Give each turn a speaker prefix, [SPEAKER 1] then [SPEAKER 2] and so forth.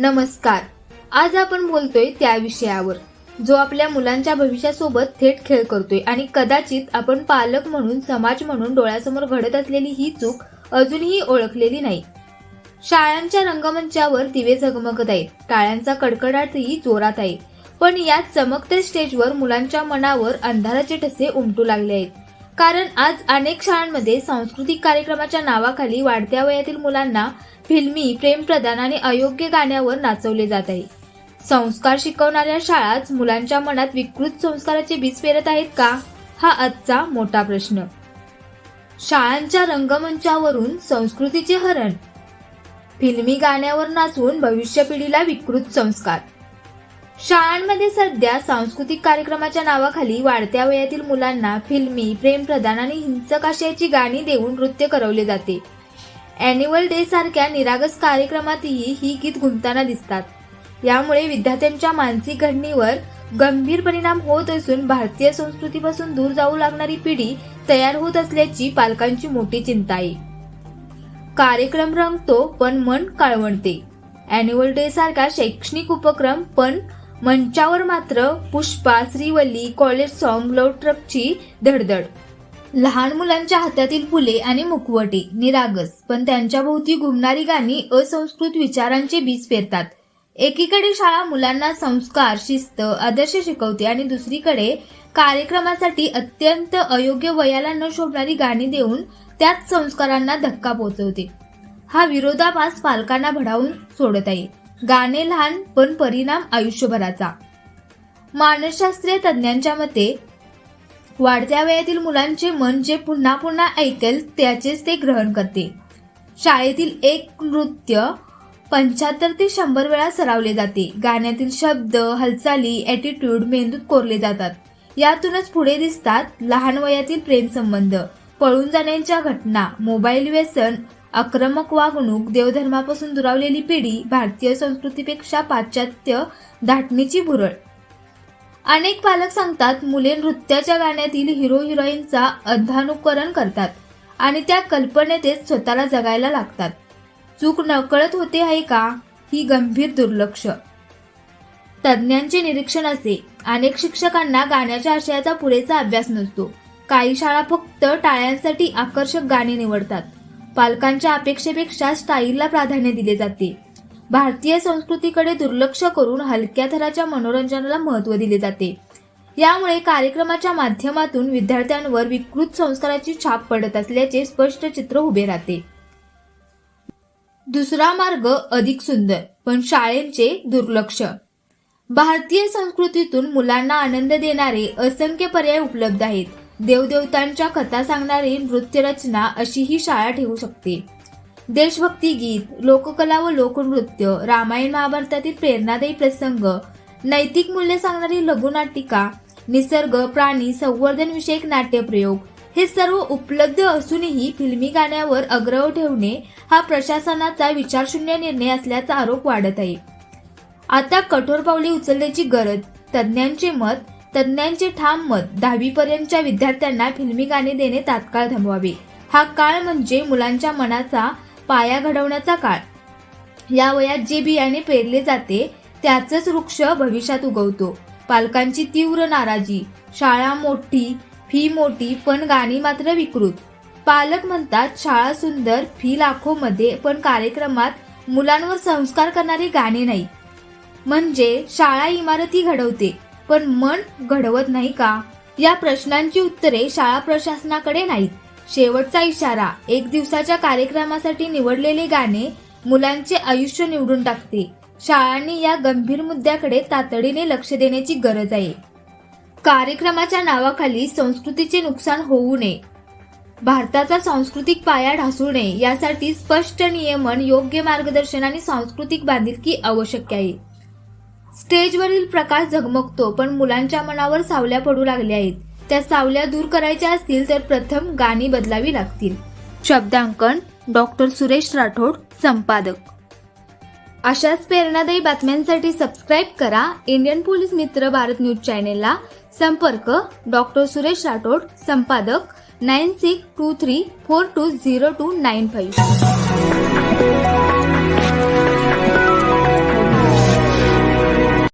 [SPEAKER 1] नमस्कार. आज आपण बोलतोय त्या विषयावर जो आपल्या मुलांच्या भविष्यासोबत थेट खेळ करतोय आणि कदाचित आपण पालक म्हणून समाज म्हणून डोळ्यासमोर घडत असलेली ही चूक अजूनही ओळखलेली नाही. शाळांच्या रंगमंचावर दिवे झगमगत आहेत. टाळ्यांचा कडकडाटही जोरात आहे. पण या चमकत्या स्टेजवर मुलांच्या मनावर अंधाराचे ठसे उमटू लागले आहेत. कारण आज अनेक शाळांमध्ये सांस्कृतिक कार्यक्रमाच्या नावाखाली वाढत्या वयातील मुलांना फिल्मी प्रेमप्रधान आणि अयोग्य गाण्यावर नाचवले जात आहे. संस्कार शिकवणाऱ्या शाळाच मुलांच्या मनात विकृत संस्काराचे बीज पेरत आहेत का हा आजचा मोठा प्रश्न. शाळांच्या रंगमंचावरून संस्कृतीचे हरण. फिल्मी गाण्यावर नाचवून भविष्य पिढीला विकृत संस्कार. शाळांमध्ये सध्या सांस्कृतिक कार्यक्रमाच्या नावाखाली वाढत्या वयातील मुलांना फिल्मी प्रेमप्रधान आणि हिंसक आशयाची गाणी देऊन नृत्य करवले जाते. अॅन्युअल डे सारख्या निरागस कार्यक्रमातही ही गीत गुंतताना दिसतात. यामुळे विद्यार्थ्यांच्या मानसिक घडणीवर गंभीर परिणाम होत असून भारतीय संस्कृतीपासून दूर जाऊ लागणारी पिढी तयार होत असल्याची पालकांची मोठी चिंता आहे. कार्यक्रम रंगतो पण मन काळवणते अॅन्युअल डे सारखा शैक्षणिक उपक्रम पण मंचावर मात्र Pushpa Srivalli college song love ट्रकची धडधड. लहान मुलांच्या हातातील फुले आणि मुखवटे निरागस पण त्यांच्या भोवती घुमणारी गाणी असंस्कृत विचारांचे बीज पेरतात. एकीकडे शाळा मुलांना संस्कार शिस्त आदर्श शिकवते आणि दुसरीकडे कार्यक्रमासाठी अत्यंत अयोग्य वयाला न शोभणारी गाणी देऊन त्याच संस्कारांना धक्का पोहोचवते. हा विरोधाभास पालकांना भडावून सोडत आहे. गाणे लहान पण परिणाम आयुष्यभराचा. मानसशास्त्रीय तज्ज्ञांच्या मते वाढत्या वयातील मुलांचे मन जे पुन्हा पुन्हा ऐकेल त्याचेच ते ग्रहण करते. शाळेतील एक नृत्य पंच्याहत्तर ते शंभर वेळा सरावले जाते. गाण्यातील शब्द हालचाली ॲटिट्यूड मेंदूत कोरले जातात. यातूनच पुढे दिसतात लहान वयातील प्रेमसंबंध पळून जाण्याच्या घटना मोबाईल व्यसन आक्रमक वागणूक देवधर्मापासून दुरावलेली पिढी भारतीय संस्कृतीपेक्षा पाश्चात्य धाटणीची भुरळ. अनेक पालक सांगतात मुले नृत्याच्या गाण्यातील हिरो हिरोईनचा अंधानुकरण करतात आणि त्या कल्पनेतच स्वतःला जगायला लागतात. चूक नकळत होते आहे का? ही गंभीर दुर्लक्ष. तज्ज्ञांचे निरीक्षण असे अनेक शिक्षकांना गाण्याच्या आशयाचा पुरेसा अभ्यास नसतो. काही शाळा फक्त टाळ्यांसाठी आकर्षक गाणी निवडतात. पालकांच्या अपेक्षेपेक्षा स्टाईलला प्राधान्य दिले जाते. भारतीय संस्कृतीकडे दुर्लक्ष करून हलक्या थराच्या मनोरंजनाला महत्त्व दिले जाते. यामुळे कार्यक्रमाच्या माध्यमातून विद्यार्थ्यांवर विकृत संस्काराची छाप पडत असल्याचे स्पष्ट चित्र उभे राहते. दुसरा मार्ग अधिक सुंदर पण शाळेंचे दुर्लक्ष. भारतीय संस्कृतीतून मुलांना आनंद देणारे असंख्य पर्याय उपलब्ध आहेत. देवदेवतांच्या कथा सांगणारी नृत्यरचना अशी ही शाळा ठेवू शकते. देशभक्ती गीत लोककला व लोकनृत्य रामायण महाभारतातील प्रेरणादायी प्रसंग नैतिक मूल्य सांगणारी लघुनाटिका निसर्ग प्राणी संवर्धन विषयक नाट्यप्रयोग हे सर्व उपलब्ध असूनही फिल्मी गाण्यावर अग्रह ठेवणे हा प्रशासनाचा विचारशून्य निर्णय असल्याचा आरोप वाढत आहे. आता कठोर पावले उचलण्याची गरज तज्ज्ञांचे मत तज्ज्ञांचे ठाम मत दहावीपर्यंतच्या विद्यार्थ्यांना फिल्मी गाणे देणे तात्काळ थांबवावे. हा काळ म्हणजे मुलांच्या मनाचा पाया घडवण्याचा काळ. या वयात जे बियाणे पेरले जाते त्याचंच वृक्ष भविष्यात उगवतो. पालकांची तीव्र नाराजी शाळा मोठी फी मोठी पण गाणी मात्र विकृत. पालक म्हणतात शाळा सुंदर फी लाखो मध्ये पण कार्यक्रमात मुलांवर संस्कार करणारी गाणी नाही. म्हणजे शाळा इमारती घडवते. पण मन घडवत नाही का? या प्रश्नांची उत्तरे शाळा प्रशासनाकडे नाहीत. शेवटचा इशारा एक दिवसाच्या कार्यक्रमासाठी निवडलेले गाणे मुलांचे आयुष्य निवडून टाकते. शाळांनी या गंभीर मुद्द्याकडे तातडीने लक्ष देण्याची गरज आहे. कार्यक्रमाच्या नावाखाली संस्कृतीचे नुकसान होऊ नये. भारताचा सांस्कृतिक पाया ढासू नये यासाठी स्पष्ट नियमन योग्य मार्गदर्शन आणि सांस्कृतिक बांधिलकी आवश्यक आहे. स्टेजवरील प्रकाश झगमगतो पण मुलांच्या मनावर सावल्या पडू लागल्या आहेत. त्या सावल्या दूर करायच्या असतील तर प्रथम गाणी बदलावी लागतील. शब्दांकन डॉक्टर सुरेश राठोड संपादक. अशाच प्रेरणादायी बातम्यांसाठी सबस्क्राईब करा इंडियन पोलीस मित्र भारत न्यूज चॅनेलला संपर्क डॉक्टर सुरेश राठोड संपादक nine six two three four two zero two nine five.